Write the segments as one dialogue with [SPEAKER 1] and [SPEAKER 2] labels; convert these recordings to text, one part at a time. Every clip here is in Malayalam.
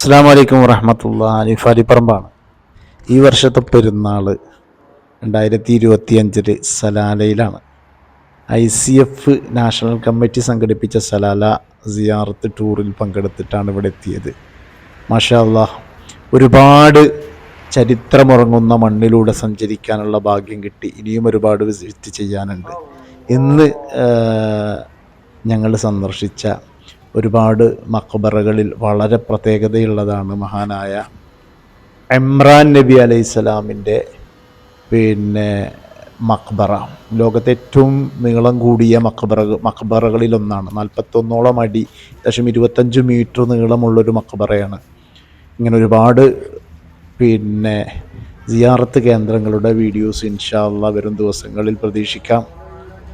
[SPEAKER 1] അസ്സാം വലൈക്കും വറഹമത്തുള്ള അലിഫാലി പറമ്പാണ് ഈ വർഷത്തെ പെരുന്നാൾ രണ്ടായിരത്തി ഇരുപത്തി അഞ്ചിൽ സലാലയിലാണ്. I C F national committee സംഘടിപ്പിച്ച സലാല സിയാറത്ത് ടൂറിൽ പങ്കെടുത്തിട്ടാണ് ഇവിടെ എത്തിയത്. മാഷാ അല്ലാഹ് ഒരുപാട് ചരിത്രമുറങ്ങുന്ന മണ്ണിലൂടെ സഞ്ചരിക്കാനുള്ള ഭാഗ്യം കിട്ടി. ഇനിയും ഒരുപാട് വിസിറ്റ് ചെയ്യാനുണ്ട്. ഇന്ന് ഞങ്ങൾ സന്ദർശിച്ച ഒരുപാട് മക്ബറകളിൽ വളരെ പ്രത്യേകതയുള്ളതാണ് മഹാനായ എമ്രാൻ നബി അലൈഹി സ്വലാമിന്റെ പിന്നെ മക്ബറ. ലോകത്തെ ഏറ്റവും നീളം കൂടിയ മക്ബറ മക്ബറകളിലൊന്നാണ്. നാൽപ്പത്തൊന്നോളം അടി ഏകദേശം ഇരുപത്തഞ്ച് മീറ്റർ നീളമുള്ളൊരു മക്ബറയാണ്. ഇങ്ങനെ ഒരുപാട് പിന്നെ സിയാറത്ത് കേന്ദ്രങ്ങളുടെ വീഡിയോസ് ഇൻഷാല്ല വരും ദിവസങ്ങളിൽ പ്രതീക്ഷിക്കാം.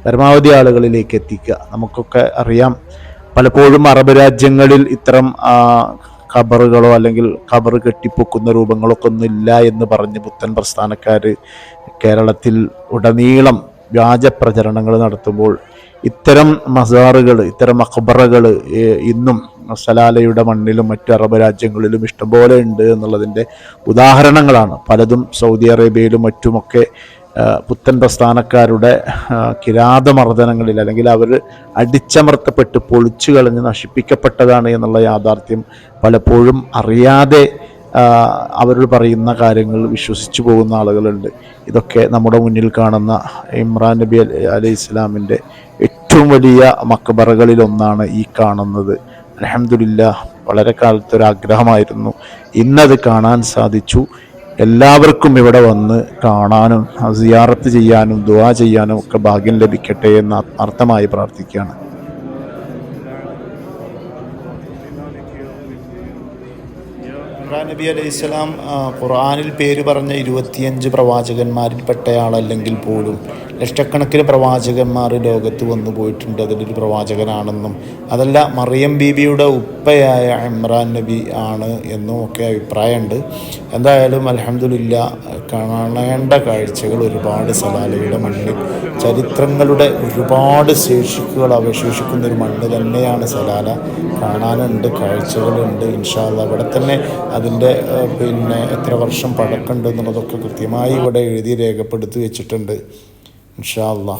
[SPEAKER 1] പരമാവധി ആളുകളിലേക്ക് എത്തിക്കുക. നമുക്കൊക്കെ അറിയാം പലപ്പോഴും അറബ് രാജ്യങ്ങളിൽ ഇത്തരം ഖബറുകളോ അല്ലെങ്കിൽ ഖബർ കെട്ടിപ്പൊക്കുന്ന രൂപങ്ങളൊക്കെ ഒന്നുമില്ല എന്ന് പറഞ്ഞ് പുത്തൻ പ്രസ്ഥാനക്കാർ കേരളത്തിൽ ഉടനീളം വ്യാജ പ്രചരണങ്ങൾ നടത്തുമ്പോൾ ഇത്തരം മസാറുകൾ ഇത്തരം അക്ബറകൾ ഇന്നും സലാലയുടെ മണ്ണിലും മറ്റു അറബ് രാജ്യങ്ങളിലും ഇഷ്ടംപോലെ ഉണ്ട് എന്നുള്ളതിന്റെ ഉദാഹരണങ്ങളാണ്. പലതും സൗദി അറേബ്യയിലും മറ്റുമൊക്കെ പുത്തൻ പ്രസ്ഥാനക്കാരുടെ കിരാതമർദ്ദനങ്ങളിൽ അല്ലെങ്കിൽ അവർ അടിച്ചമർത്തപ്പെട്ട് പൊളിച്ചു കളഞ്ഞ് നശിപ്പിക്കപ്പെട്ടതാണ് എന്നുള്ള യാഥാർത്ഥ്യം പലപ്പോഴും അറിയാതെ അവർ പറയുന്ന കാര്യങ്ങൾ വിശ്വസിച്ചു പോകുന്ന ആളുകളുണ്ട്. ഇതൊക്കെ നമ്മുടെ മുന്നിൽ കാണുന്ന ഇമ്രാൻ നബി അലൈഹി ഇസ്ലാമിന്റെ ഏറ്റവും വലിയ മക്കബറകളിലൊന്നാണ് ഈ കാണുന്നത്. അലഹമില്ല വളരെ കാലത്തൊരാഗ്രഹമായിരുന്നു. ഇന്നത് കാണാൻ സാധിച്ചു. എല്ലാവർക്കും ഇവിടെ വന്ന് കാണാനും സിയാറത്ത് ചെയ്യാനും ദുവാ ചെയ്യാനും ഒക്കെ ഭാഗ്യം ലഭിക്കട്ടെ എന്ന് അർത്ഥമായി പ്രാർത്ഥിക്കുകയാണ്. നബി അലൈഹി സ്വലാം ഖുർആാനിൽ പേര് പറഞ്ഞ ഇരുപത്തിയഞ്ച് പ്രവാചകന്മാരിൽപ്പെട്ടയാളല്ലെങ്കിൽ പോലും ലക്ഷക്കണക്കിന് പ്രവാചകന്മാർ ലോകത്ത് വന്നു പോയിട്ടുണ്ട്. അതിലൊരു പ്രവാചകനാണെന്നും അതല്ല മറിയം ബീബിയുടെ ഉപ്പയായ ഇമ്രാൻ നബി ആണ് എന്നും ഒക്കെ അഭിപ്രായമുണ്ട്. എന്തായാലും അലഹമില്ല കാണേണ്ട കാഴ്ചകൾ ഒരുപാട് സലാലയുടെ മണ്ണിൽ ചരിത്രങ്ങളുടെ ഒരുപാട് ശേഷിക്കുകൾ അവശേഷിക്കുന്ന ഒരു മണ്ണ് തന്നെയാണ് സലാല. കാണാനുണ്ട് കാഴ്ചകളുണ്ട്. ഇൻഷാല്ല അവിടെ തന്നെ അതിന്റെ പിന്നെ എത്ര വർഷം പഴക്കമുണ്ട് എന്നുള്ളതൊക്കെ കൃത്യമായി ഇവിടെ എഴുതി രേഖപ്പെടുത്തി വെച്ചിട്ടുണ്ട്. İnşallah.